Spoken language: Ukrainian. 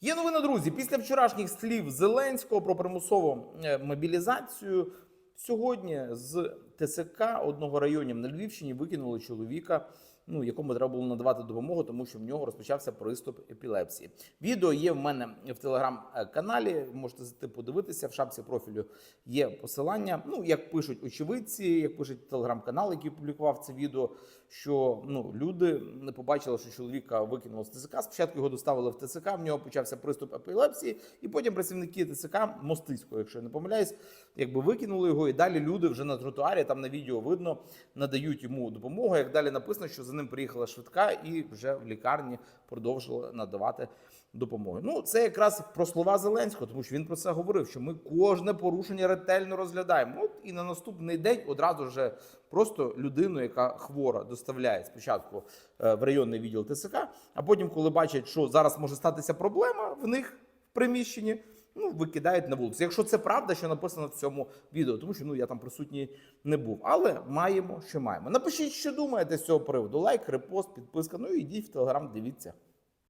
Є новина, друзі. Після вчорашніх слів Зеленського про примусову е, мобілізацію сьогодні з ТСК одного районів на Львівщині викинули чоловіка, ну якому треба було надавати допомогу, тому що в нього розпочався приступ епілепсії. Відео є в мене в телеграм-каналі. Можете зайти подивитися. В шапці профілю є посилання. Ну як пишуть очевидці, як пишуть телеграм-канал, який публікував це відео. Що ну люди не побачили, що чоловіка викинуло з ТЦК. Спочатку його доставили в ТЦК. В нього почався приступ епілепсії, і потім працівники ТЦК Мостиського, якщо я не помиляюсь, якби викинули його. І далі люди вже на тротуарі, там на відео видно, надають йому допомогу. Як далі написано, що за ним приїхала швидка і вже в лікарні продовжили надавати допомогу. Ну це якраз про слова Зеленського, тому що він про це говорив, що ми кожне порушення ретельно розглядаємо. От і на наступний день одразу вже просто людину, яка хвора, доставляє спочатку е, в районний відділ ТСК, а потім, коли бачать, що зараз може статися проблема в них в приміщенні. Ну, викидають на вулицю. Якщо це правда, що написано в цьому відео, тому що ну я там присутній не був. Але маємо, що маємо. Напишіть, що думаєте з цього приводу. Лайк, репост, підписка. Ну і йдіть в телеграм, дивіться.